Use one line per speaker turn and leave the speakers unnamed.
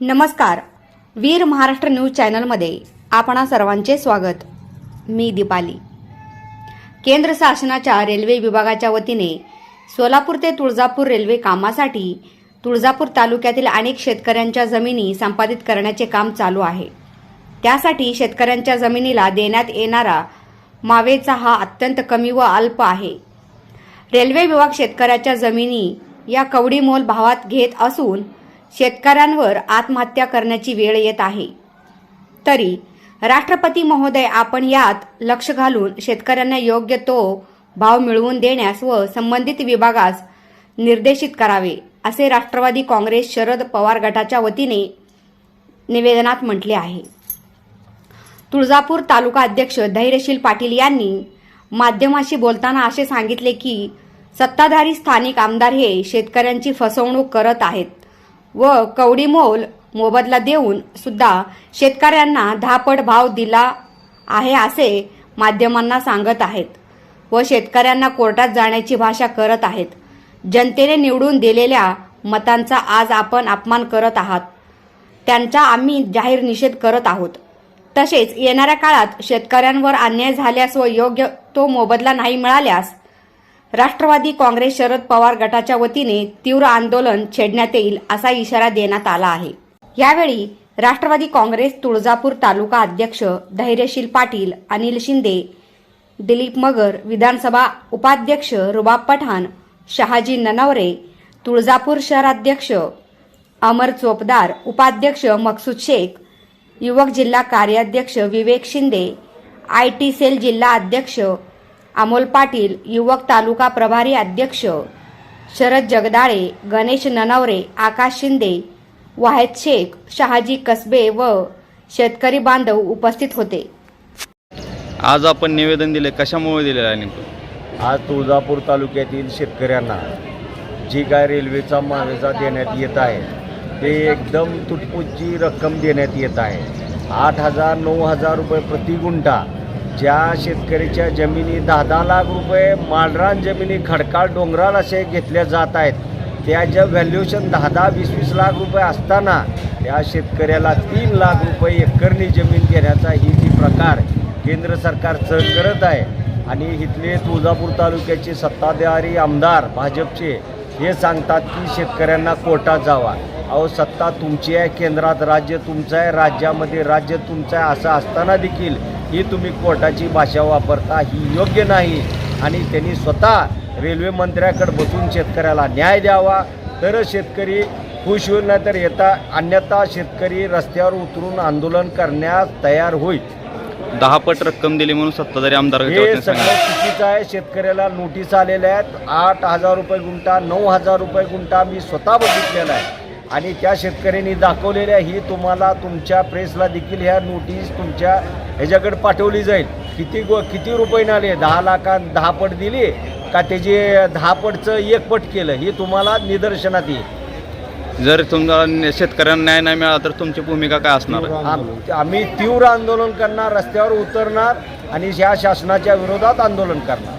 नमस्कार. वीर महाराष्ट्र न्यूज चॅनलमध्ये आपणा सर्वांचे स्वागत. मी दीपाली. केंद्र शासनाच्या रेल्वे विभागाच्या वतीने सोलापूर ते तुळजापूर रेल्वे कामासाठी तुळजापूर तालुक्यातील अनेक शेतकऱ्यांच्या जमिनी संपादित करण्याचे काम चालू आहे. त्यासाठी शेतकऱ्यांच्या जमिनीला देण्यात येणारा मावेचा हा अत्यंत कमी व अल्प आहे. रेल्वे विभाग शेतकऱ्याच्या जमिनी या कवडीमोल भावात घेत असून शेतकऱ्यांवर आत्महत्या करण्याची वेळ येत आहे. तरी राष्ट्रपती महोदय आपण यात लक्ष घालून शेतकऱ्यांना योग्य तो भाव मिळवून देण्यास व संबंधित विभागास निर्देशित करावे असे राष्ट्रवादी काँग्रेस शरद पवार गटाच्या वतीने निवेदनात म्हटले आहे. तुळजापूर तालुका अध्यक्ष धैर्यशील पाटील यांनी माध्यमाशी बोलताना असे सांगितले की सत्ताधारी स्थानिक आमदार हे शेतकऱ्यांची फसवणूक करत आहेत. व कवडीमोल मोबदला देऊन सुद्धा शेतकऱ्यांना दहापट भाव दिला आहे असे माध्यमांना सांगत आहेत व शेतकऱ्यांना कोर्टात जाण्याची भाषा करत आहेत. जनतेने निवडून दिलेल्या मतांचा आज आपण अपमान करत आहात. त्यांचा आम्ही जाहीर निषेध करत आहोत. तसेच येणाऱ्या काळात शेतकऱ्यांवर अन्याय झाल्यास व योग्य तो मोबदला नाही मिळाल्यास राष्ट्रवादी काँग्रेस शरद पवार गटाच्या वतीने तीव्र आंदोलन छेडण्यात येईल असा इशारा देण्यात आला आहे. यावेळी राष्ट्रवादी काँग्रेस तुळजापूर तालुका अध्यक्ष धैर्यशील पाटील अनिल शिंदे दिलीप मगर विधानसभा उपाध्यक्ष रुबाब पठाण शहाजी ननवरे तुळजापूर शहराध्यक्ष अमर चोपदार उपाध्यक्ष मकसूद शेख युवक जिल्हा कार्याध्यक्ष Vivek Shinde I T cell जिल्हा अध्यक्ष अमोल पाटील युवक तालुका प्रभारी अध्यक्ष शरद जगदाळे गणेश ननवरे आकाश शिंदे वाहेद शेख शहाजी कसबे व शेतकरी बांधव उपस्थित होते.
आज आपण निवेदन दिले कशामुळे दिलेलं आहे नेमकं?
आज तुळजापूर तालुक्यातील शेतकऱ्यांना जी काय रेल्वेचा मावेजा देण्यात येत आहे ते एकदम तुटपुंजी रक्कम देण्यात येत आहे. आठ हजार नऊ हजार रुपये प्रति गुंठा ज्या शेतकऱ्याच्या जमिनी दहा दहा लाख रुपये माळरान जमिनी खडकाळ डोंगराळ असे घेतल्या जात आहेत. त्याच्या व्हॅल्युएशन दहा दहा वीस वीस लाख रुपये असताना त्या शेतकऱ्याला तीन लाख रुपये एकरनी जमीन घेण्याचा ही जी प्रकार केंद्र सरकार सहन करत आहे. आणि इथले तुळजापूर तालुक्याचे सत्ताधारी आमदार भाजपचे हे सांगतात की शेतकऱ्यांना कोटा जावा. अहो सत्ता तुमची आहे केंद्रात राज्य तुमचं आहे राज्यामध्ये राज्य तुमचं आहे असं असताना देखील ही तुम्ही कोर्टाची भाषा वापरता ही योग्य नाही. आणि त्यांनी स्वतः रेल्वे मंत्र्याकडे बसून शेतकऱ्याला न्याय द्यावा. तरच शेतकरी खुश होईल नाही तर येता अन्यथा शेतकरी रस्त्यावर उतरून आंदोलन करण्यास तयार होईल.
दहा पट रक्कम दिली म्हणून सत्ताधारी आमदार
हे सगळं. चुकीचं आहे. शेतकऱ्याला नोटीस आलेल्या आहेत. आठ हजार रुपये गुंठा नऊ हजार रुपये गुंठा मी स्वतः बघितलेला आहे. आणि त्या शेतकऱ्यांनी दाखवलेल्या ही तुम्हाला तुमच्या प्रेसला देखील ह्या नोटीस तुमच्या ह्याच्याकडे पाठवली जाईल. किती गो किती रुपये आले दहा लाखात दहा पट दिली का त्याचे दहा पटचं एक पट केलं ही तुम्हाला निदर्शनात येईल.
जर तुम्हाला शेतकऱ्यांना न्याय नाही मिळाला तर तुमची भूमिका काय असणार?
आम्ही तीव्र आंदोलन करणार रस्त्यावर उतरणार आणि ह्या शासनाच्या विरोधात आंदोलन करणार.